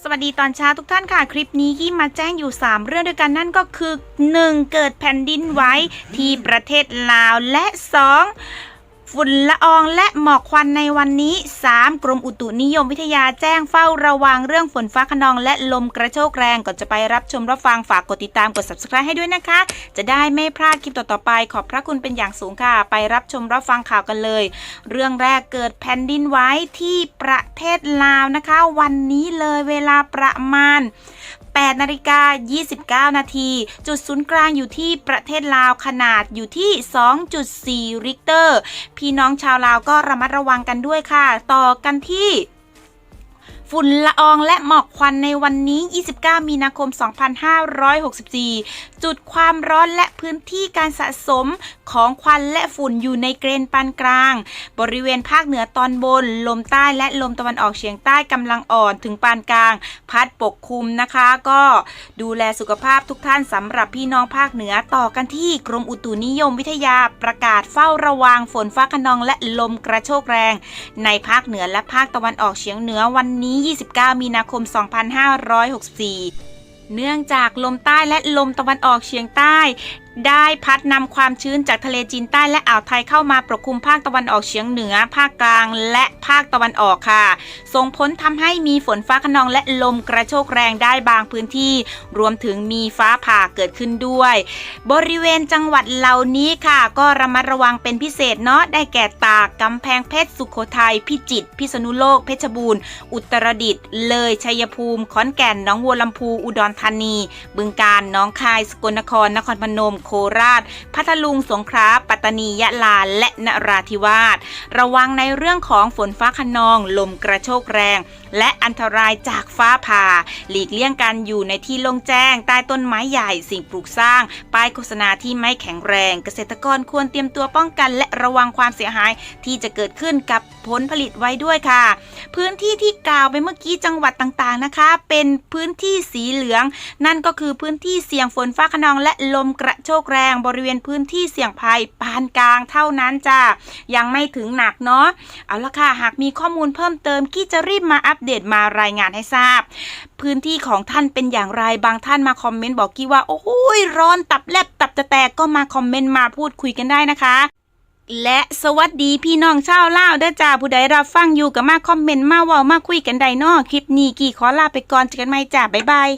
สวัสดีตอนเช้าทุกท่านค่ะ คลิปนี้ที่มาแจ้งอยู่ 3 เรื่องด้วยกันนั่นก็คือ 1. เกิดแผ่นดินไหวที่ประเทศลาวและ 2. ฝุ่นละอองและหมอกควันในวันนี้ 3. กรมอุตุนิยมวิทยาแจ้งเฝ้าระวังเรื่องฝนฟ้าขนองและลมกระโชกแรงก่อนจะไปรับชมรับฟังฝากกดติดตามกด subscribe ให้ด้วยนะคะ จะได้ไม่พลาดคลิปต่อๆไป ขอบพระคุณเป็นอย่างสูงค่ะ ไปรับชมรับฟังข่าวกันเลย เรื่องแรกเกิดแผ่นดินไหวที่ประเทศลาวนะคะ วันนี้เลยเวลาประมาณ 8นาฬิกา29 นาที จุดศูนย์กลางอยู่ที่ประเทศลาวขนาดอยู่ที่ 2.4 ริกเตอร์ พี่น้องชาวลาวก็ระมัดระวังกันด้วยค่ะ ต่อกันที่ ฝุ่นละอองและหมอกควันในวันนี้ 29 มีนาคม 2564 จุดความร้อนและพื้นที่การสะสมของควันและฝุ่นอยู่ในเกรนปานกลาง บริเวณภาคเหนือตอนบน ลมใต้และลมตะวันออกเฉียงใต้กำลังอ่อนถึงปานกลาง พัดปกคลุมนะคะ ก็ดูแลสุขภาพทุกท่านสำหรับพี่น้องภาคเหนือต่อกันที่กรมอุตุนิยมวิทยาประกาศเฝ้าระวังฝนฟ้าขนองและลมกระโชกแรง ในภาคเหนือและภาคตะวันออกเฉียงเหนือวันนี้ที่ 29 มีนาคม 2564 เนื่องจากลมใต้และลมตะวันออกเฉียงใต้ ได้พัดนำความชื้นจากทะเลจีนใต้และอ่าวไทยเข้ามาปกคลุมภาคตะวันออกเฉียงเหนือ ภาคกลางและภาคตะวันออกค่ะ ส่งผลทำให้มีฝนฟ้าขนองและลมกระโชกแรงได้บางพื้นที่ รวมถึงมีฟ้าผ่าเกิดขึ้นด้วย บริเวณจังหวัดเหล่านี้ค่ะ ก็ระมัดระวังเป็นพิเศษเนาะได้แก่ตากกำแพงเพชรสุโขทัยพิจิตรพิษณุโลกเพชรบูรณ์ อุตรดิตถ์เลยชัยภูมิขอนแก่นหน้องบัวลำพูอุดรธานี บึงกาฬหน้องคายสกลนครนครพนมโคราช พัทลุงสงขลาปัตตานียะลาและนราธิวาส ระวังในเรื่องของฝนฟ้าขนอง ลมกระโชกแรง และอันตรายจากฟ้าผ่า หลีกเลี่ยงการอยู่ในที่โล่งแจ้ง ใต้ต้นไม้ใหญ่สิ่งปลูกสร้าง ป้ายโฆษณาที่ไม่แข็งแรง เกษตรกรควรเตรียมตัวป้องกัน และระวังความเสียหายที่จะเกิดขึ้นกับผลผลิตไว้ด้วยค่ะ พื้นที่ที่กล่าวไปเมื่อกี้จังหวัดต่างๆนะคะ เป็นพื้นที่สีเหลือง นั่นก็คือพื้นที่เสี่ยงฝนฟ้าขนองและลมกระโชกแรงบริเวณพื้นที่เสี่ยงภัยปานกลางเท่านั้นจ้ายังไม่ถึงหนักเนาะเอาละค่ะหากมีข้อมูลเพิ่มเติมกี้จะรีบมาอัปเดตมารายงานให้ทราบ พื้นที่ของท่านเป็นอย่างไรบางท่านมาคอมเมนต์บอกกี้ว่า โอ้ยร้อนตับแลบตับจะแตกก็มาคอมเมนต์มาพูดคุยกันได้นะคะและสวัสดีพี่น้องชาวลาวเด้อจ้าผู้ใดรับฟังอยู่ก็มาคอมเมนต์มาเว้ามาคุยกันได้นอคลิปนี้กี่ขอลาไปก่อนเจอกันใหม่จ้าบ๊ายบาย